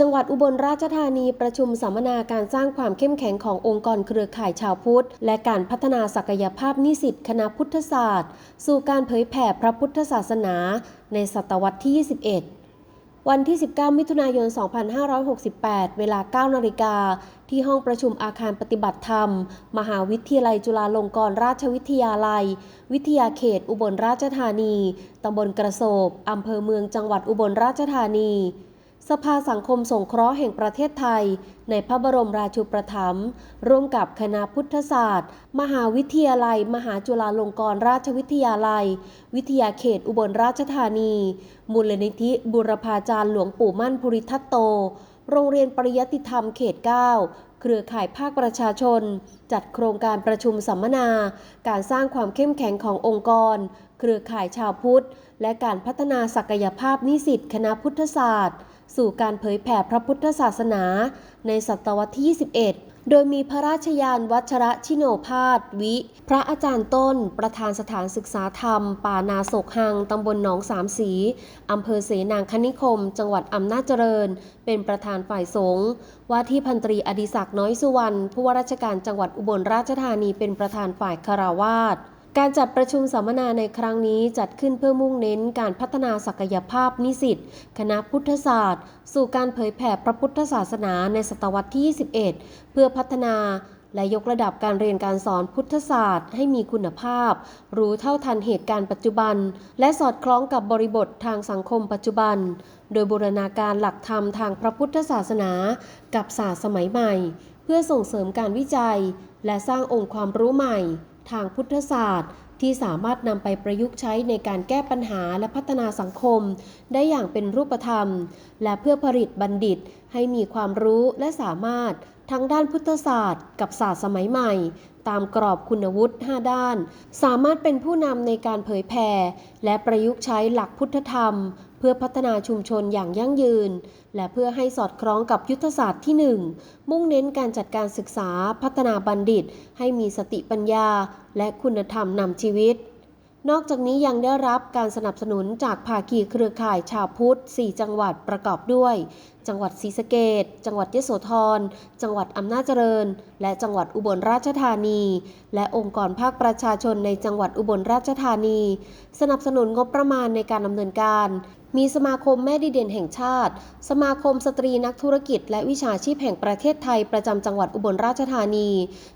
จังหวัดอุบลราชธานีประชุมสัมมนาการสร้างความเข้มแข็งขององค์กรเครือข่ายชาวพุทธ และการพัฒนาศักยภาพนิสิตคณะพุทธศาสตร์ สู่การเผยแผ่พระพุทธศาสนา ในศตวรรษที่ 21 วันที่ 19 มิถุนายน 2568 เวลา 9 นาฬิกา ที่ห้องประชุมอาคารปฏิบัติธรรม มหาวิทยาลัยจุฬาลงกรณราชวิทยาลัย วิทยาเขต อุบลราชธานี ตำบลกระโสบอำเภอเมืองจังหวัดอุบลราชธานี สภาสังคมสงเคราะห์แห่งประเทศไทย ในพระบรมราชูปถัมภ์ร่วมกับคณะพุทธศาสตร์ มหาวิทยาลัย มหาจุฬาลงกรณราชวิทยาลัย วิทยาเขตอุบลราชธานี มูลนิธิบุรพาจารย์หลวงปู่มั่นภูริทัตโต โรงเรียนปริยติธรรมเขต 9 เครือข่ายภาคประชาชน จัดโครงการประชุมสัมมนา การสร้างความเข้มแข็งขององค์กร เครือข่ายชาวพุทธ และการพัฒนาศักยภาพนิสิตคณะพุทธศาสตร์ สู่การเผยแผ่พระพุทธศาสนา ในศตวรรษที่ 21 โดยมีพระราชยานวัชระชิโนภาสวิ พระอาจารย์ต้น ประธานสถานศึกษาธรรม ป่านาโศกหัง ตำบลหนองสามสี อำเภอเสนางคณิคม จังหวัดอำนาจเจริญ เป็นประธานฝ่ายสงฆ์ว่าที่พันตรีอดิศักดิ์น้อยสุวรรณผู้ว่าราชการจังหวัดอุบลราชธานีเป็นประธานฝ่ายคาราวาส การจัดประชุมสัมมนาในครั้งนี้จัดขึ้นเพื่อมุ่งเน้นการพัฒนาศักยภาพนิสิตคณะพุทธศาสตร์ สู่การเผยแผ่พระพุทธศาสนาในศตวรรษที่ 21 เพื่อพัฒนาและยกระดับการเรียนการสอนพุทธศาสตร์ให้มีคุณภาพ รู้เท่าทันเหตุการณ์ปัจจุบัน และสอดคล้องกับบริบททางสังคมปัจจุบัน โดยบูรณาการหลักธรรมทางพระพุทธศาสนา กับศาสตร์สมัยใหม่ เพื่อส่งเสริมการวิจัย และสร้างองค์ความรู้ใหม่ ทางพุทธศาสตร์ ที่สามารถนำไปประยุกต์ใช้ในการแก้ปัญหาและพัฒนาสังคม ได้อย่างเป็นรูปธรรม และเพื่อผลิตบัณฑิตให้มีความรู้และสามารถทั้งด้านพุทธศาสตร์ กับศาสตร์สมัยใหม่ ตามกรอบคุณวุฒิ 5 ด้าน สามารถเป็นผู้นำในการเผยแผ่และประยุกต์ใช้หลักพุทธธรรม พื่อพัฒนาชุมชนอย่างยั่งยืน และเพื่อให้สอดคล้องกับยุทธศาสตร์ที่ 1 มุ่งเน้นการจัดการศึกษาพัฒนาบัณฑิต ให้มีสติปัญญา และคุณธรรมนำชีวิต นอกจากนี้ยังได้รับการสนับสนุนจากภาคีเครือข่ายชาวพุทธ 4 จังหวัดประกอบด้วย จังหวัดศรีสะเกดจังหวัดยโสธร จังหวัดอำนาจเจริญ และจังหวัดอุบลราชธานี และองค์กรภาคประชาชนในจังหวัดอุบลราชธานี สนับสนุนงบประมาณในการดำเนินการ มีสมาคมแม่ดีเด่นแห่งชาติ สมาคมสตรีนักธุรกิจ และวิชาชีพแห่งประเทศไทยประจำจังหวัดอุบลราชธานี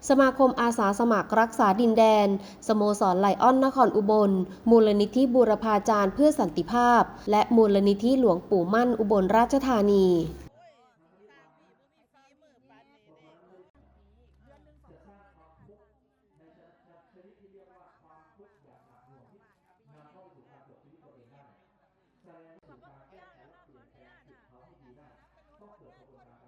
สมาคมอาสาสมัครรักษาดินแดน สโมสรไลออนนครอุบล มูลนิธิบูรพาจารย์เพื่อสันติภาพ และมูลนิธิหลวงปู่มั่นอุบลราชธานีขอ ก็เกิดปรากฏการณ์